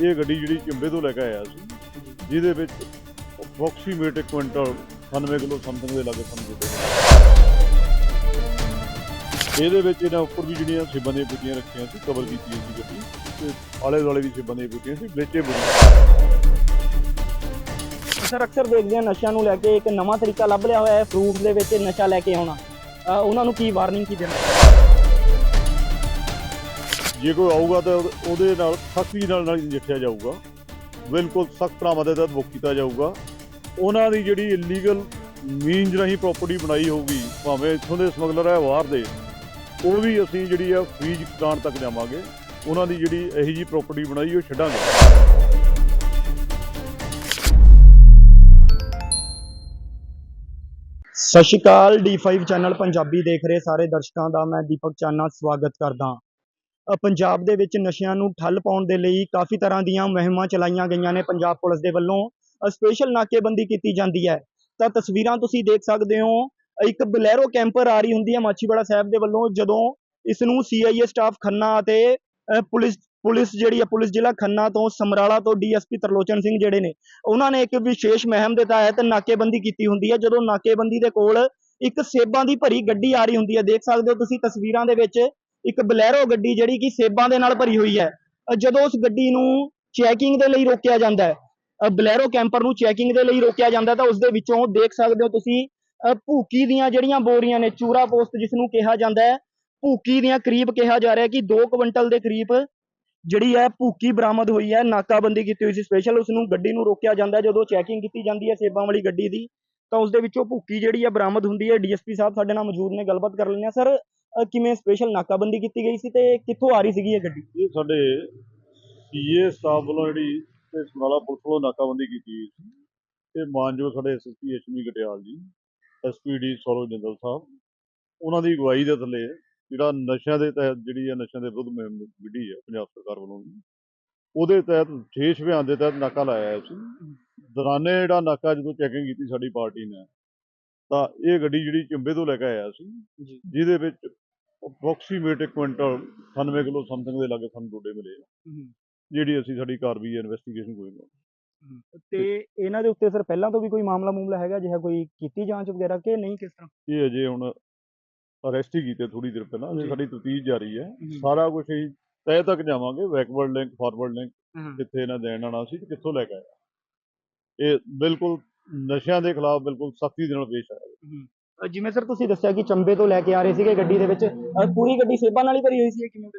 ਇਹ ਗੱਡੀ ਜਿਹੜੀ ਚੰਬੇ ਤੋਂ ਲੈ ਕੇ ਆਇਆ ਸੀ, ਜਿਹਦੇ ਵਿੱਚ ਅਪਰੋਕਸੀਮੇਟ 1 ਕੁਇੰਟਲ 98 ਕਿਲੋ ਸਮਥਿੰਗ ਦੇ ਲਾਗੇ ਸਾਨੂੰ ਇਹਦੇ ਵਿੱਚ ਇਹਨਾਂ ਉੱਪਰ ਵੀ ਜਿਹੜੀਆਂ ਸਿਬਾਂ ਦੀਆਂ ਬੁੱਟੀਆਂ ਰੱਖੀਆਂ ਸੀ ਕਵਰ ਕੀਤੀਆਂ ਸੀ ਗੱਡੀ, ਤੇ ਆਲੇ ਦੁਆਲੇ ਵੀ ਸਿਬਾਂ ਦੀਆਂ ਬੁੱਟੀਆਂ ਸੀ, ਵਿੱਚੇ ਬੁੱਟੀਆਂ ਸਰ ਅਕਸਰ ਦੇਖਦੇ ਹਾਂ ਨਸ਼ਿਆਂ ਨੂੰ ਲੈ ਕੇ ਇੱਕ ਨਵਾਂ ਤਰੀਕਾ ਲੱਭ ਲਿਆ ਹੋਇਆ ਹੈ ਫਰੂਟ ਦੇ ਵਿੱਚ ਨਸ਼ਾ ਲੈ ਕੇ ਆਉਣਾ। ਉਹਨਾਂ ਨੂੰ ਕੀ ਵਾਰਨਿੰਗ ਕੀ ਦੇਣਾ? ਜੇ ਕੋਈ ਆਊਗਾ ਤਾਂ ਉਹਦੇ- ਨਾਲ, ਸਖਤੀ ਨਾਲ ਨਾਲ ਨਜਿੱਠਿਆ ਜਾਊਗਾ। ਬਿਲਕੁਲ ਸਖਤ ਪ੍ਰਾਵਾਂ ਦੇ ਤਹਿਤ ਬੁੱਕ ਕੀਤਾ ਜਾਊਗਾ। ਉਹਨਾਂ ਦੀ ਜਿਹੜੀ ਇਲੀਗਲ ਮੀਨਜ਼ ਰਾਹੀਂ ਪ੍ਰਾਪਰਟੀ ਬਣਾਈ ਹੋਊਗੀ, ਭਾਵੇਂ ਇੱਥੋਂ ਦੇ ਸਮਗਲਰ ਹੈ, ਬਾਹਰ ਦੇ, ਉਹ ਵੀ ਅਸੀਂ ਜਿਹੜੀ ਆ ਫ੍ਰੀਜ ਕਰਾਉਣ ਤੱਕ ਜਾਵਾਂਗੇ। ਉਹਨਾਂ ਦੀ ਜਿਹੜੀ ਇਹੀ ਜੀ ਪ੍ਰਾਪਰਟੀ ਬਣਾਈ, ਉਹ ਛੱਡਾਂਗੇ। ਸਤਿ ਸ਼੍ਰੀ ਅਕਾਲ D5 ਚੈਨਲ ਪੰਜਾਬੀ ਦੇਖ ਰਹੇ ਸਾਰੇ ਦਰਸ਼ਕਾਂ ਦਾ ਮੈਂ ਦੀਪਕ ਚਾਨਾ ਸਵਾਗਤ ਕਰਦਾ ਪੰਜਾਬ ਦੇ ਵਿੱਚ ਨਸ਼ਿਆਂ ਨੂੰ ਠੱਲ ਪਾਉਣ ਦੇ ਲਈ ਕਾਫੀ ਤਰ੍ਹਾਂ ਦੀਆਂ ਮੁਹਿੰਮਾਂ ਚਲਾਈਆਂ ਗਈਆਂ ਨੇ ਪੰਜਾਬ ਪੁਲਿਸ ਦੇ ਵੱਲੋਂ। ਸਪੈਸ਼ਲ ਨਾਕੇਬੰਦੀ ਕੀਤੀ ਜਾਂਦੀ ਹੈ। ਤਾਂ ਤਸਵੀਰਾਂ ਤੁਸੀਂ ਦੇਖ ਸਕਦੇ ਹੋ। ਇੱਕ ਬਲੈਰੋ ਕੈਂਪਰ ਆ ਰਹੀ ਹੁੰਦੀ ਹੈ ਮਾਚੀਵਾੜਾ ਸਾਹਿਬ ਦੇ ਵੱਲੋਂ, ਜਦੋਂ ਇਸ ਨੂੰ ਸੀਆਈਏ ਸਟਾਫ ਖੰਨਾ ਅਤੇ ਪੁਲਿਸ ਪੁਲਿਸ ਜਿਹੜੀ ਹੈ, ਪੁਲਿਸ ਜ਼ਿਲ੍ਹਾ ਖੰਨਾ ਤੋਂ ਸਮਰਾਲਾ ਤੋਂ ਡੀਐਸਪੀ ਤਰਲੋਚਨ ਸਿੰਘ ਜਿਹੜੇ ਨੇ, ਉਹਨਾਂ ਨੇ ਇੱਕ ਵਿਸ਼ੇਸ਼ ਮਹਿਮ ਦੇ ਤਹਿਤ ਨਾਕੇਬੰਦੀ ਕੀਤੀ ਹੁੰਦੀ ਹੈ। ਜਦੋਂ ਨਾਕੇਬੰਦੀ ਦੇ ਕੋਲ ਇੱਕ ਸੇਬਾਂ ਦੀ ਭਰੀ ਗੱਡੀ ਆ ਰਹੀ ਹੁੰਦੀ ਹੈ, ਦੇਖ ਸਕਦੇ ਹੋ ਤੁਸੀਂ ਤਸਵੀਰਾਂ ਦੇ ਵਿੱਚ ਇੱਕ ਬਲੈਰੋ ਗੱਡੀ ਜਿਹੜੀ ਕਿ ਸੇਬਾਂ ਦੇ ਨਾਲ ਭਰੀ ਹੋਈ ਹੈ ਜਦੋਂ ਉਸ ਗੱਡੀ ਨੂੰ ਚੈਕਿੰਗ ਦੇ ਲਈ ਰੋਕਿਆ ਜਾਂਦਾ ਹੈ ਬਲੈਰੋ ਕੈਂਪਰ ਨੂੰ ਚੈਕਿੰਗ ਦੇ ਲਈ ਰੋਕਿਆ ਜਾਂਦਾ ਤਾਂ ਉਸ ਦੇ ਵਿੱਚੋਂ ਦੇਖ ਸਕਦੇ ਹੋ ਤੁਸੀਂ ਭੂਕੀ ਦੀਆਂ ਜਿਹੜੀਆਂ ਬੋਰੀਆਂ ਨੇ, ਚੂਰਾ ਪੋਸਟ ਜਿਸ ਨੂੰ ਕਿਹਾ ਜਾਂਦਾ ਹੈ, ਭੂਕੀ ਦੀਆਂ ਕਰੀਬ ਕਿਹਾ ਜਾ ਰਿਹਾ ਕਿ 2 ਕੁਇੰਟਲ ਦੇ ਕਰੀਬ ਜਿਹੜੀ ਹੈ ਭੂਕੀ ਬਰਾਮਦ ਹੋਈ ਹੈ, ਨਾਕਾਬੰਦੀ ਕੀਤੀ ਹੋਈ ਸੀ ਸਪੈਸ਼ਲ ਉਸ ਨੂੰ ਗੱਡੀ ਨੂੰ ਰੋਕਿਆ ਜਾਂਦਾ ਜਦੋਂ ਚੈਕਿੰਗ ਕੀਤੀ ਜਾਂਦੀ ਹੈ ਸੇਬਾਂ ਵਾਲੀ ਗੱਡੀ ਦੀ, ਤਾਂ ਉਸ ਦੇ ਵਿੱਚੋਂ ਭੂਕੀ ਜਿਹੜੀ ਹੈ ਬਰਾਮਦ ਹੁੰਦੀ ਹੈ, ਡੀਐਸਪੀ ਸਾਹਿਬ ਸਾਡੇ ਨਾਲ ਮੌਜੂਦ ਨੇ, ਗੱਲਬਾਤ ਕਰ ਲੈਂਦੇ ਆ ਸਰ ਕਿਵੇਂ ਸਪੈਸ਼ਲ ਨਾਕਾਬੰਦੀ ਕੀਤੀ ਗਈ ਸੀ ਤੇ ਕਿੱਥੋਂ ਆ ਰਹੀ ਸੀਗੀ ਇਹ ਗੱਡੀ? ਇਹ ਸਾਡੇ ਪੀਏ ਸਟਾਫ ਵੱਲੋਂ ਜਿਹੜੀ ਤੇ ਸਮਰਾਲਾ ਪੁਲਿਸ ਵੱਲੋਂ ਨਾਕਾਬੰਦੀ ਕੀਤੀ ਗਈ ਸੀ। ਤੇ ਮਾਨਯੋਗ ਸਾਡੇ ਐਸਐਸਪੀ ਐਚਮੀ ਗਟਿਆਲ ਜੀ ਐਸਪੀਡੀ ਸੌਰਵ ਜਿੰਦਲ ਸਾਹਿਬ ਉਹਨਾਂ ਦੀ ਅਗਵਾਈ ਦੇ ਥੱਲੇ ਜਿਹੜਾ ਨਸ਼ਿਆਂ ਦੇ ਤਹਿਤ ਜਿਹੜੀ ਹੈ ਨਸ਼ਿਆਂ ਦੇ ਵਿਰੁੱਧ ਮੁਹਿੰਮ ਵਿੱਢੀ ਹੈ ਪੰਜਾਬ ਸਰਕਾਰ ਵੱਲੋਂ ਉਹਦੇ ਤਹਿਤ ਵਿਸ਼ੇਸ਼ ਅਭਿਆਨ ਦੇ ਤਹਿਤ ਨਾਕਾ ਲਾਇਆ ਹੈ ਸੀ। ਦੌਰਾਨੇ ਜਿਹੜਾ ਨਾਕਾ ਜਦੋਂ ਚੈਕਿੰਗ ਕੀਤੀ ਸਾਡੀ ਪਾਰਟੀ ਨੇ ਤਾਂ ਇਹ ਗੱਡੀ ਜਿਹੜੀ ਚੰਬੇ ਤੋਂ ਲੈ ਕੇ ਆਇਆ ਸੀ ਜਿਹਦੇ ਵਿੱਚ ਅਪਰੋਕਸੀਮੇਟ 1 ਕੁਇੰਟਲ 98 ਕਿਲੋ ਸਮਥਿੰਗ ਦੇ ਲਾਗੇ ਸਾਨੂੰ ਡੋਡੇ ਮਿਲੇ। ਜਿਹੜੀ ਅਸੀਂ ਸਾਡੀ ਕਾਰਵਾਈ ਇਨਵੈਸਟੀਗੇਸ਼ਨ ਕੋਈ ਨਾ ਤੇ ਇਹਨਾਂ ਦੇ ਉੱਤੇ ਸਰ ਪਹਿਲਾਂ ਤੋਂ ਵੀ ਕੋਈ ਮਾਮਲਾ ਮੂਮਲਾ ਹੈਗਾ ਜਿਹਾ ਕੋਈ ਕੀਤੀ ਜਾਂਚ ਵਗੈਰਾ ਕਿ ਨਹੀਂ ਕਿਸ ਤਰ੍ਹਾਂ ਇਹ ਅਜੇ ਹੁਣ ਅਰੈਸਟ ਹੀ ਕੀਤੇ ਥੋੜੀ ਦੇਰ ਪਹਿਲਾਂ ਅਜੇ। ਸਾਡੀ ਤਫਤੀਸ਼ ਜਾਰੀ ਹੈ। ਸਾਰਾ ਕੁਝ ਹੀ ਤਹਿ ਤੱਕ ਜਾਵਾਂਗੇ ਬੈਕਵਰਡ ਲਿੰਕ ਫਾਰਵਰਡ ਲਿੰਕ। ਕਿੱਥੇ ਇਹਨਾਂ ਦੇਣ ਆਣਾ ਸੀ ਤੇ ਕਿੱਥੋਂ ਲੈ ਕੇ ਆਇਆ ਇਹ ਬਿਲਕੁਲ ਨਸ਼ਿਆਂ ਦੇ ਖਿਲਾਫ ਬਿਲਕੁਲ ਸਖਤੀ ਦੇ ਨਾਲ ਪੇਸ਼ ਆਇਆ ਜਿਵੇਂ ਸਰ ਤੁਸੀਂ ਦੱਸਿਆ ਕਿ ਚੰਬੇ ਤੋਂ ਲੈ ਕੇ ਆ ਰਹੇ ਸੀਗੇ ਗੱਡੀ ਦੇ ਵਿੱਚ ਪੂਰੀ ਗੱਡੀ ਸੇਬਾਂ ਨਾਲ ਹੀ ਭਰੀ ਹੋਈ ਸੀ ਇਹ ਕਿਵੇਂ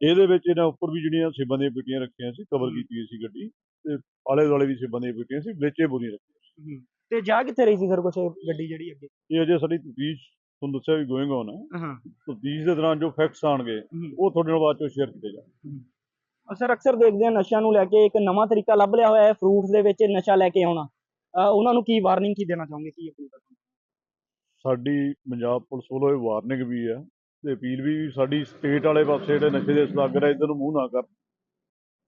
ਇਹਦੇ ਵਿੱਚ ਇਹਨਾਂ ਉੱਪਰ ਵੀ ਜਿਹੜੀਆਂ ਸਿਬਾਂ ਦੀਆਂ ਪੇਟੀਆਂ ਰੱਖੀਆਂ ਸੀ ਕਵਰ ਕੀਤੀ ਹੋਈ ਸੀ ਗੱਡੀ ਤੇ ਆਲੇ ਦੁਆਲੇ ਵੀ ਸਿਬਾਂ ਦੀਆਂ ਪੇਟੀਆਂ ਸੀ ਵਿੱਚੇ ਬੋਰੀਆਂ ਰੱਖੀਆਂ ਤੇ ਜਾ ਕਿੱਥੇ ਰਹੀ ਸੀ ਸਰ ਕੁਛ ਇਹ ਗੱਡੀ ਜਿਹੜੀ ਅੱਗੇ? ਇਹ ਅਜੇ ਸਾਡੀ ਤਫਤੀਸ਼ ਤੁਹਾਨੂੰ ਦੱਸਿਆ ਵੀ ਗੋਇੰਗ ਔਨ ਹੈ। ਹਾਂ। ਤਫਤੀਸ਼ ਦੇ ਦੌਰਾਨ ਜੋ ਫੈਕਟਸ ਆਣਗੇ ਉਹ ਤੁਹਾਡੇ ਨਾਲ ਬਾਅਦ ਚੋਂ ਸ਼ੇਅਰ ਕੀਤੇ ਜਾਣਗੇ। ਸਰ ਅਕਸਰ ਦੇਖਦੇ ਹਾਂ ਨਸ਼ਿਆਂ ਨੂੰ ਲੈ ਕੇ ਇੱਕ ਨਵਾਂ ਤਰੀਕਾ ਲੱਭ ਲਿਆ ਹੋਇਆ ਹੈ ਫਰੂਟਸ ਦੇ ਵਿੱਚ ਨਸ਼ਾ ਲੈ ਕੇ ਆਉਣਾ। ਉਹਨਾਂ ਨੂੰ ਕੀ ਵਾਰਨਿੰਗ ਕੀ ਦੇਣਾ ਚਾਹੋਗੇ? ਕੀ ਅਪੀਲ ਸਾਡੀ ਪੰਜਾਬ ਪੁਲਿਸ ਵੱਲੋਂ ਇਹ ਵਾਰਨਿੰਗ ਵੀ ਹੈ ਤੇ ਅਪੀਲ ਵੀ ਸਾਡੀ ਸਟੇਟ ਵਾਲੇ ਪਾਸੇ ਜਿਹੜੇ ਨਸ਼ੇ ਦੇ ਸਦਾਗਰ ਹੈ ਇਧਰ ਨੂੰ ਮੂੰਹ ਨਾ ਕਰਨ।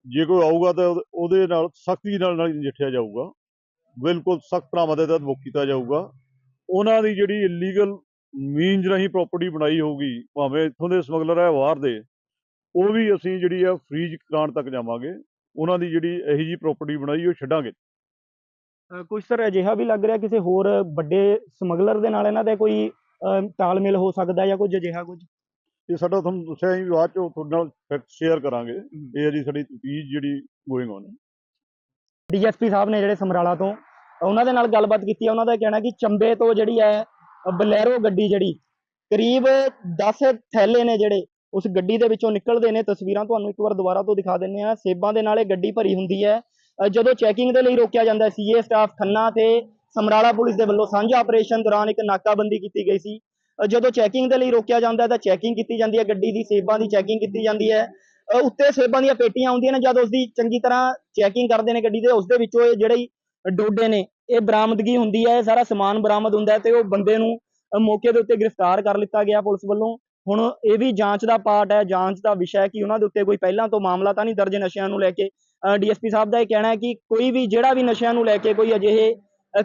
ਜੇ ਕੋਈ ਆਊਗਾ ਤਾਂ ਉਹਦੇ- ਉਹਦੇ ਨਾਲ, ਸਖਤੀ ਨਾਲ ਨਾਲ ਨਜਿੱਠਿਆ ਜਾਊਗਾ। ਬਿਲਕੁਲ ਸਖਤ ਪ੍ਰਾਵਾਂ ਦੇ ਤਹਿਤ ਬੁੱਕ ਕੀਤਾ ਜਾਊਗਾ। ਉਹਨਾਂ ਦੀ ਜਿਹੜੀ ਇਲੀਗਲ ਮੀਨਜ਼ ਰਾਹੀਂ ਪ੍ਰਾਪਰਟੀ ਬਣਾਈ ਹੋਊਗੀ, ਭਾਵੇਂ ਇੱਥੋਂ ਦੇ ਸਮਗਲਰ ਹੈ ਬਾਹਰ ਦੇ, ਉਹ ਵੀ ਅਸੀਂ ਜਿਹੜੀ ਆ ਫ੍ਰੀਜ ਕਰਾਉਣ ਤੱਕ ਜਾਵਾਂਗੇ। ਉਹਨਾਂ ਦੀ ਜਿਹੜੀ ਇਹੀ ਜੀ ਪ੍ਰਾਪਰਟੀ ਬਣਾਈ, ਉਹ ਛੱਡਾਂਗੇ। ਕੁਝ ਸਰ ਅਜਿਹਾ ਵੀ ਲੱਗ ਰਿਹਾ ਕਿਸੇ ਹੋਰ ਵੱਡੇ ਸਮਗਲਰ ਦੇ ਨਾਲ ਇਹਨਾਂ ਦਾ ਕੋਈ ਤਾਲਮੇਲ ਹੋ ਸਕਦਾ ਜਾਂ ਕੁਝ ਅਜਿਹਾ ਕੁਝ? ਇਹ ਸਾਡਾ ਤੁਹਾਨੂੰ ਦੱਸਿਆ ਸੀ ਬਾਅਦ ਚੋਂ ਤੁਹਾਡੇ ਨਾਲ ਫੈਕਟ ਸ਼ੇਅਰ ਕਰਾਂਗੇ। ਇਹ ਹੈ ਜੀ ਸਾਡੀ ਤਫਤੀਸ਼ ਜਿਹੜੀ ਗੋਇੰਗ ਔਨ ਡੀਐਸਪੀ ਸਾਹਿਬ ਨੇ ਜਿਹੜੇ ਸਮਰਾਲਾ ਤੋਂ ਉਹਨਾਂ ਦੇ ਨਾਲ ਗੱਲਬਾਤ ਕੀਤੀ ਹੈ ਉਹਨਾਂ ਦਾ ਕਹਿਣਾ ਕਿ ਚੰਬੇ ਤੋਂ ਜਿਹੜੀ ਹੈ ਬਲੈਰੋ ਗੱਡੀ ਜਿਹੜੀ ਕਰੀਬ 10 ਥੈਲੇ ਨੇ ਜਿਹੜੇ ਉਸ ਗੱਡੀ ਦੇ ਵਿੱਚੋਂ ਨਿਕਲਦੇ ਨੇ। ਤਸਵੀਰਾਂ ਤੁਹਾਨੂੰ ਇੱਕ ਵਾਰ ਦੁਬਾਰਾ ਤੋਂ ਦਿਖਾ ਦਿੰਨੇ ਆ ਸੇਬਾਂ ਦੇ ਨਾਲ ਇਹ ਗੱਡੀ ਭਰੀ ਹੁੰਦੀ ਹੈ। ਜਦੋਂ ਚੈਕਿੰਗ ਦੇ ਲਈ ਰੋਕਿਆ ਜਾਂਦਾ ਸੀਏ ਸਟਾਫ ਖੰਨਾ ਤੇ ਸਮਰਾਲਾ ਪੁਲਿਸ ਦੇ ਵੱਲੋਂ ਸਾਂਝਾ ਆਪਰੇਸ਼ਨ ਦੌਰਾਨ ਇੱਕ ਨਾਕਾਬੰਦੀ ਕੀਤੀ ਗਈ ਸੀ। ਜਦੋਂ ਚੈਕਿੰਗ ਦੇ ਲਈ ਰੋਕਿਆ ਜਾਂਦਾ ਤਾਂ ਚੈਕਿੰਗ ਕੀਤੀ ਜਾਂਦੀ ਹੈ, ਗੱਡੀ ਦੀ ਸੇਬਾਂ ਦੀ ਚੈਕਿੰਗ ਕੀਤੀ ਜਾਂਦੀ ਹੈ। ਉੱਤੇ ਸੇਬਾਂ ਦੀਆਂ ਪੇਟੀਆਂ ਆਉਂਦੀਆਂ ਨੇ, ਜਦ ਉਸ ਦੀ ਚੰਗੀ ਤਰ੍ਹਾਂ ਚੈਕਿੰਗ ਕਰਦੇ ਨੇ ਗੱਡੀ ਦੇ ਉਸ ਦੇ ਵਿੱਚੋਂ ਇਹ ਜਿਹੜੇ ਡੋਡੇ ਨੇ, ਇਹ ਬਰਾਮਦਗੀ ਹੁੰਦੀ ਹੈ ਸਾਰਾ ਸਮਾਨ ਬਰਾਮਦ ਹੁੰਦਾ ਹੈ ਤੇ ਉਹ ਬੰਦੇ ਨੂੰ ਮੌਕੇ ਦੇ ਉੱਤੇ ਗ੍ਰਿਫਤਾਰ ਕਰ ਲਿੱਤਾ ਗਿਆ ਪੁਲਿਸ ਵੱਲੋਂ। ਹੁਣ ਇਹ ਵੀ ਜਾਂਚ ਦਾ ਪਾਰਟ ਹੈ, ਜਾਂਚ ਦਾ ਵਿਸ਼ਾ ਹੈ ਕਿ ਉਹਨਾਂ ਦੇ ਉੱਤੇ ਕੋਈ ਪਹਿਲਾਂ ਤੋਂ ਮਾਮਲਾ ਤਾਂ ਨਹੀਂ ਦਰਜ ਨਸ਼ਿਆਂ ਨੂੰ ਲੈ ਕੇ ਡੀਐਸਪੀ ਸਾਹਿਬ ਦਾ ਇਹ ਕਹਿਣਾ ਹੈ ਕਿ ਕੋਈ ਵੀ ਜਿਹੜਾ ਵੀ ਨਸ਼ਿਆਂ ਨੂੰ ਲੈ ਕੇ ਕੋਈ ਅਜਿਹੇ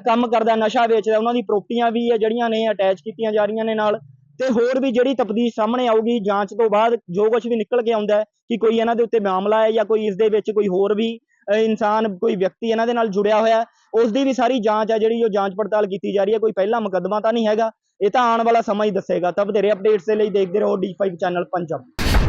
ਕੰਮ ਕਰਦਾ, ਨਸ਼ਾ ਵੇਚਦਾ, ਉਹਨਾਂ ਦੀ ਪ੍ਰੋਪਰਟੀਆਂ ਵੀ ਹੈ ਜਿਹੜੀਆਂ ਨੇ ਅਟੈਚ ਕੀਤੀਆਂ ਜਾ ਰਹੀਆਂ ਨੇ ਨਾਲ ਤੇ ਹੋਰ ਵੀ ਜਿਹੜੀ ਤਫਤੀਸ਼ ਸਾਹਮਣੇ ਆਊਗੀ, ਜਾਂਚ ਤੋਂ ਬਾਅਦ ਜੋ ਕੁਝ ਵੀ ਨਿਕਲ ਕੇ ਆਉਂਦਾ ਹੈ ਕਿ ਕੋਈ ਇਹਨਾਂ ਦੇ ਉੱਤੇ ਮਾਮਲਾ ਹੈ ਜਾਂ ਕੋਈ ਇਸ ਦੇ ਵਿੱਚ ਕੋਈ ਹੋਰ ਵੀ ਇਨਸਾਨ, ਕੋਈ ਵਿਅਕਤੀ ਇਹਨਾਂ ਦੇ ਨਾਲ ਜੁੜਿਆ ਹੋਇਆ ਉਸ ਦੀ ਵੀ ਸਾਰੀ ਜਾਂਚ ਹੈ ਜਿਹੜੀ ਉਹ ਜਾਂਚ ਪੜਤਾਲ ਕੀਤੀ ਜਾ ਰਹੀ ਹੈ, ਕੋਈ ਪਹਿਲਾ ਮੁਕੱਦਮਾ ਤਾਂ ਨਹੀਂ ਹੈਗਾ, ਇਹ ਤਾਂ ਆਉਣ ਵਾਲਾ ਸਮਾਂ ਹੀ ਦੱਸੇਗਾ। ਤਾਂ ਵਧੇਰੇ ਅਪਡੇਟਸ ਦੇ ਲਈ ਦੇਖਦੇ ਰਹੋ D5 ਚੈਨਲ ਪੰਜਾਬ।